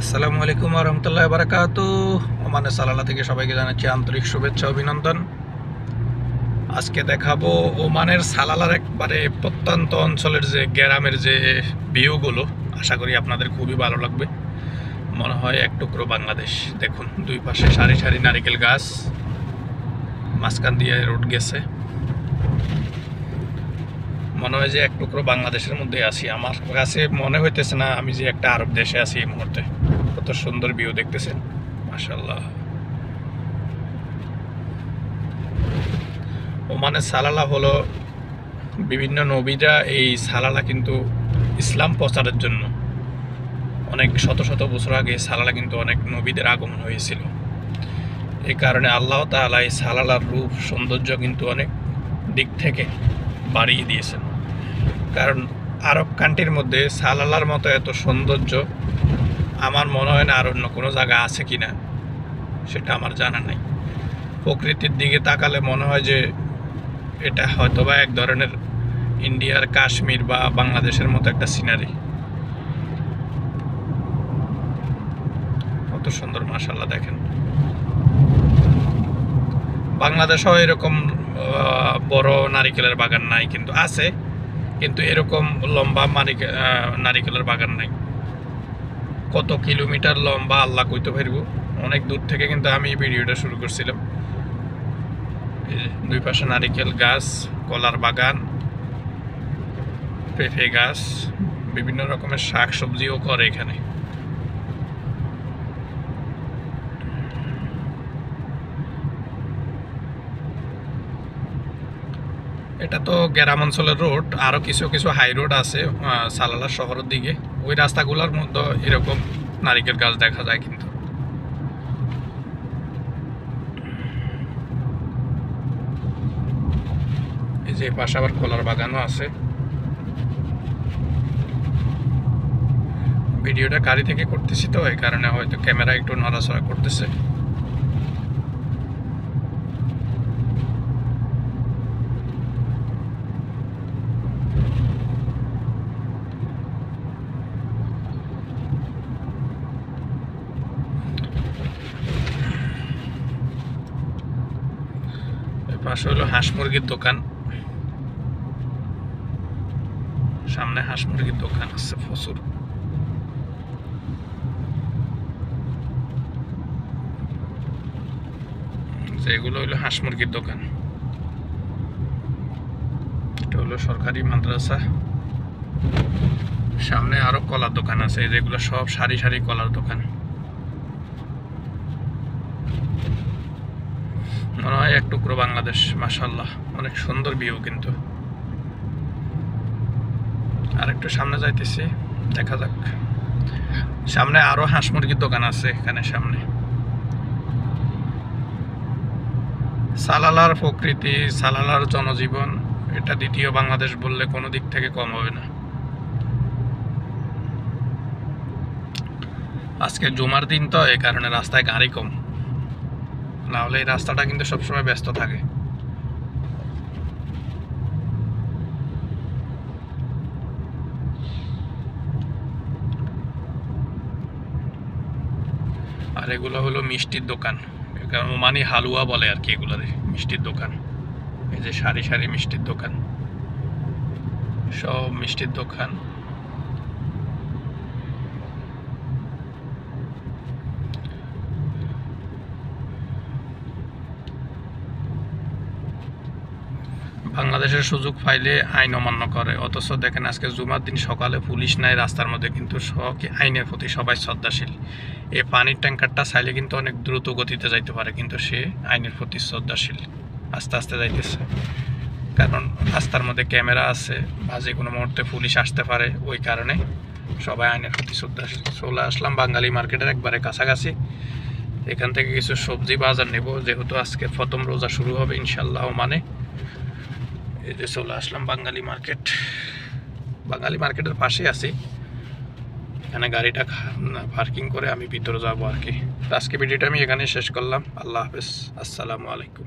আসসালামু আলাইকুম রহমতুল্লাহ বারাকাত ওমানে সালালা থেকে সবাইকে জানাচ্ছি আন্তরিক শুভেচ্ছা, অভিনন্দন। আজকে দেখাবো ওমানের সালালার একবারে প্রত্যন্ত অঞ্চলের যে গ্রামের যে ভিউগুলো, আশা করি আপনাদের খুবই ভালো লাগবে। মনে হয় এক টুকরো বাংলাদেশ। দেখুন, দুই পাশে সারি সারি নারিকেল গাছ, মাঝখান দিয়ে রোড গেছে। মনে হয় যে এক টুকরো বাংলাদেশের মধ্যে আছি। আমার কাছে মনে হইতেছে না আমি যে একটা আরব দেশে আছি এই মুহূর্তে। সুন্দর ভিউ দেখতেছেন। মাশাল্লাহ ওমানের সালালা হলো বিভিন্ন নবীরা এই সালালা কিন্তু ইসলাম প্রচারের জন্য। অনেক শত শত বছর আগে সালালা কিন্তু অনেক নবীদের আগমন হয়েছিল। এই কারণে আল্লাহ তাআলা এই সালালার রূপ, সৌন্দর্য কিন্তু অনেক দিক থেকে বাড়িয়ে দিয়েছেন। কারণ আরব কান্ট্রির মধ্যে সালালার মতো এত সৌন্দর্য আমার মনে হয় না আর অন্য কোনো জায়গা আছে কি না, সেটা আমার জানা নেই। প্রকৃতির দিকে তাকালে মনে হয় যে এটা হয়তো বা এক ধরনের ইন্ডিয়ার কাশ্মীর বা বাংলাদেশের মতো একটা সিনারি কত সুন্দর মাসাল্লাহ দেখেন। বাংলাদেশেও এরকম বড় নারিকেলের বাগান নাই কিন্তু আছে, কিন্তু এরকম লম্বা নারিকেলের বাগান নাই। কত কিলোমিটার লম্বা আল্লাহ কইতে পারব? অনেক দূর থেকে কিন্তু আমি এই ভিডিওটা শুরু করছিলাম। দুই পাশে নারিকেল গাছ, কলার বাগান, পেঁপে গাছ, বিভিন্ন রকমের শাক সবজিও করে এখানে। এটা তো গ্রাম অঞ্চলের রোড আরও কিছু কিছু হাই রোড আছে সালালা শহরের দিকে। ওই রাস্তাগুলোর মধ্যে এরকম নারিকেল গাছ দেখা যায় কিন্তু। এই যে পাশে আবার কলার বাগানও আছে। ভিডিওটা গাড়ি থেকে করতেছি তো, এই কারণে হয়তো ক্যামেরা একটু নড়াচড়া করতেছে। পাশে হলো হাঁস মুরগির দোকান। সামনে হাঁস মুরগির দোকান আছে প্রচুর। এগুলো হলো হাঁস মুরগির দোকান। এটা হলো সরকারি মাদ্রাসা। সামনে আরও কলার দোকান আছে যেগুলো সব সারি সারি কলার দোকান। এক টুকরো বাংলাদেশ মাসাল্লাহ অনেক সুন্দর ভিউ কিন্তু। আর একটু সামনে যাইতেছি, দেখা যাক। সামনে আরও হাঁস মুরগির দোকান আছে এখানে সামনে। সালালার প্রকৃতি, সালালার জনজীবন, এটা দ্বিতীয় বাংলাদেশ বললে কোনো দিক থেকে কম হবে না। আজকে জুমার দিন তো এই কারণে রাস্তায় গাড়ি কম। না হলে এই রাস্তাটা কিন্তু সবসময় ব্যস্ত থাকে। আর এগুলো হলো মিষ্টির দোকান। মানে হালুয়া বলে আর কি এগুলো মিষ্টির দোকান। এই যে সারি সারি মিষ্টির দোকান। সব মিষ্টির দোকান। বাংলাদেশের সুযোগ পাইলে আইন অমান্য করে। অথচ দেখেন আজকে জুমার দিন সকালে পুলিশ নাই, রাস্তার মধ্যে কিন্তু সব আইনের প্রতি সবাই শ্রদ্ধাশীল। এই পানির ট্যাঙ্কারটা চাইলে কিন্তু অনেক দ্রুত গতিতে যাইতে পারে, কিন্তু সে আইনের প্রতি শ্রদ্ধাশীল। আস্তে আস্তে যাইতেছে। কারণ রাস্তার মধ্যে ক্যামেরা আছে বা যে কোনো মুহূর্তে পুলিশ আসতে পারে, ওই কারণে সবাই আইনের প্রতি শ্রদ্ধাশীল। চলে আসলাম বাঙালি মার্কেটের একবারে কাছাকাছি। এখান থেকে কিছু সবজি বাজার নেব, যেহেতু আজকে প্রথম রোজা শুরু হবে ইনশাল্লাহ মানে। এই যে চলে আসলাম বাঙালি মার্কেট। বাঙালি মার্কেটের পাশে আছে। এখানে গাড়িটা পার্কিং করে আমি ভিতরে যাব আর কি। আজকে ভিডিওটা আমি এখানে শেষ করলাম। আল্লাহ হাফেজ। আসসালামু আলাইকুম।